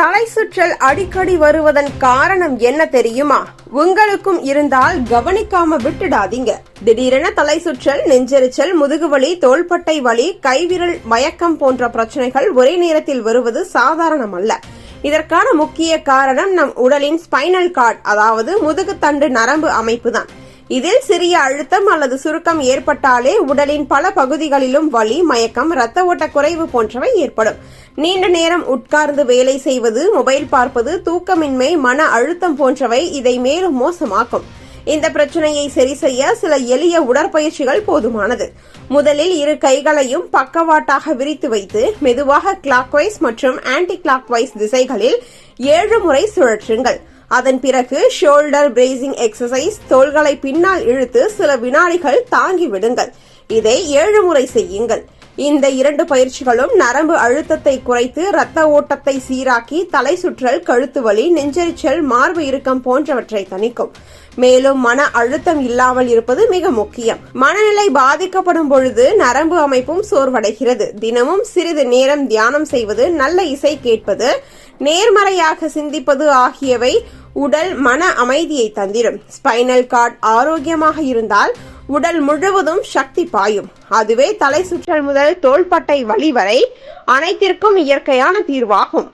தலை சுற்றல் அடிக்கடி வருவதன் காரணம் என்ன தெரியுமா? உங்களுக்கும் இருந்தால் கவனிக்காம விட்டுடாதீங்க. திடீரென தலை சுற்றல் நெஞ்செரிச்சல் முதுகுவலி தோள்பட்டை வலி கைவிரல் மயக்கம் போன்ற பிரச்சனைகள் ஒரே நேரத்தில் வருவது சாதாரணம் அல்ல இதற்கான முக்கிய காரணம் நம் உடலின் ஸ்பைனல் கார்டு அதாவது முதுகுத்தண்டு நரம்பு அமைப்பு தான். இதில் சிறிய அழுத்தம் அல்லது சுருக்கம் ஏற்பட்டாலே உடலின் பல பகுதிகளிலும் வலி மயக்கம் இரத்த ஓட்ட குறைவு போன்றவை ஏற்படும். நீண்ட நேரம் உட்கார்ந்து வேலை செய்வது மொபைல் பார்ப்பது தூக்கமின்மை மன அழுத்தம் போன்றவை இதை மேலும் மோசமாக்கும். இந்த பிரச்சனையை சரி செய்ய சில எளிய உடற்பயிற்சிகள் போதுமானது. முதலில் இரு கைகளையும் பக்கவாட்டாக விரித்து வைத்து மெதுவாக கிளாக்வைஸ் மற்றும் ஆன்டி கிளாக்வைஸ் திசைகளில் ஏழு முறை சுழற்றுங்கள். அதன் பிறகு ஷோல்டர் பிரேசிங் எக்ஸசைஸ் தோள்களை பின்னால் இழுத்து சில வினாடிகள் தாங்கி விடுங்கள் இதை ஏழு முறை செய்யுங்கள். இந்த இரண்டு பயிற்சிகளும் நரம்பு அழுத்தத்தை குறைத்து இரத்த ஓட்டத்தை சீராக்கி தலை சுற்றல் கழுத்து வலி நெஞ்செரிச்சல் மார்பு இறுக்கம் போன்றவற்றை தணிக்கும். மேலும் மன அழுத்தம் இல்லாமல் இருப்பது மிக முக்கியம். மனநிலை பாதிக்கப்படும் பொழுது நரம்பு அமைப்பும் சோர்வடைகிறது. தினமும் சிறிது நேரம் தியானம் செய்வது நல்ல இசை கேட்பது நேர்மறையாக சிந்திப்பது ஆகியவை உடல் மன அமைதியை தந்திடும் ஸ்பைனல் கார்டு ஆரோக்கியமாக இருந்தால் உடல் முழுவதும் சக்தி பாயும். அதுவே தலை சுற்றல் முதல் தோள்பட்டை வலி வரை அனைத்திற்கும் இயற்கையான தீர்வாகும்.